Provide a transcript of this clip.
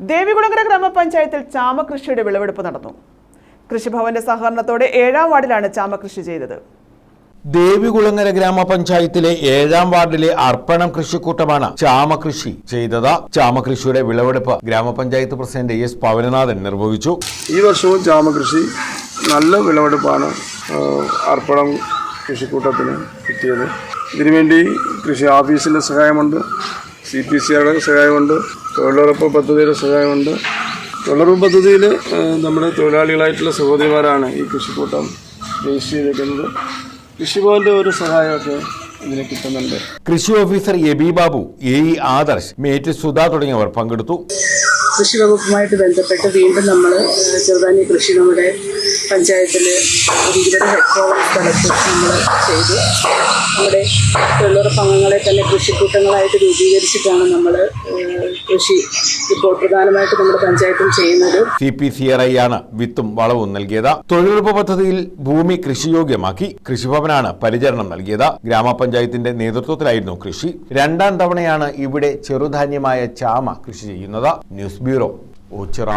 ദേവികുളങ്ങര ഗ്രാമപഞ്ചായത്തിൽ ചാമകൃഷിയുടെ വിളവെടുപ്പ് നടന്നു. കൃഷിഭവന്റെ സഹകരണത്തോടെ ഏഴാം വാർഡിലാണ് ചാമകൃഷി ചെയ്തത്. ദേവികുളങ്ങര ഗ്രാമപഞ്ചായത്തിലെ ഏഴാം വാർഡിലെ അർപ്പണം കൃഷിക്കൂട്ടമാണ് ചാമകൃഷി ചെയ്തത്. ചാമകൃഷിയുടെ വിളവെടുപ്പ് ഗ്രാമപഞ്ചായത്ത് പ്രസിഡന്റ് എസ് പവനനാഥൻ നിർവഹിച്ചു. ഈ വർഷവും ചാമകൃഷി നല്ല വിളവെടുപ്പാണ് അർപ്പണം കൃഷിക്കൂട്ടത്തിന് കിട്ടിയത്. ഇതിനുവേണ്ടി കൃഷി ഓഫീസിന്റെ സഹായമുണ്ട്. സി പി സിയുടെ സഹായമുണ്ട്. തൊഴിലുറപ്പ് പദ്ധതിയുടെ സഹായമുണ്ട്. തൊഴിലുറപ്പ് പദ്ധതിയിൽ നമ്മുടെ തൊഴിലാളികളായിട്ടുള്ള സഹോദരിമാരാണ് ഈ കൃഷിക്കൂട്ടം രജിസ്റ്റർ ചെയ്തേക്കുന്നത് കൃഷിഭവന്റെ ഒരു സഹായമൊക്കെ ഇതിന് കിട്ടുന്നുണ്ട്. കൃഷി officer Eby Babu A E Adarsh mate Sudha തുടങ്ങിയവർ പങ്കെടുത്തു. കൃഷി വകുപ്പുമായിട്ട് ബന്ധപ്പെട്ട് വീണ്ടും നമ്മൾ ചെറുതാനി കൃഷി നമ്മുടെ പഞ്ചായത്തിൽ ഒരു ഇരുപത് ഹെക്ടറോളം സ്ഥലത്ത് നമ്മൾ ചെയ്തു. നമ്മുടെ തൊഴിലുറപ്പ് അംഗങ്ങളെ തന്നെ കൃഷിക്കൂട്ടങ്ങളായിട്ട് രൂപീകരിച്ചിട്ടാണ് നമ്മൾ കൃഷി ഇപ്പോൾ പ്രധാനമായിട്ട് നമ്മുടെ പഞ്ചായത്തും ചെയ്യുന്നത്. C P C R I ആണ് വിത്തും വളവും നൽകിയത്. തൊഴിലുറപ്പ് പദ്ധതിയിൽ ഭൂമി കൃഷിയോഗ്യമാക്കി കൃഷിഭവനാണ് പരിചരണം നൽകിയത്. ഗ്രാമപഞ്ചായത്തിന്റെ നേതൃത്വത്തിലായിരുന്നു കൃഷി. രണ്ടാം തവണയാണ് ഇവിടെ ചെറുധാന്യമായ ചാമ കൃഷി ചെയ്യുന്നത്. News bureau. ഓച്ചിറ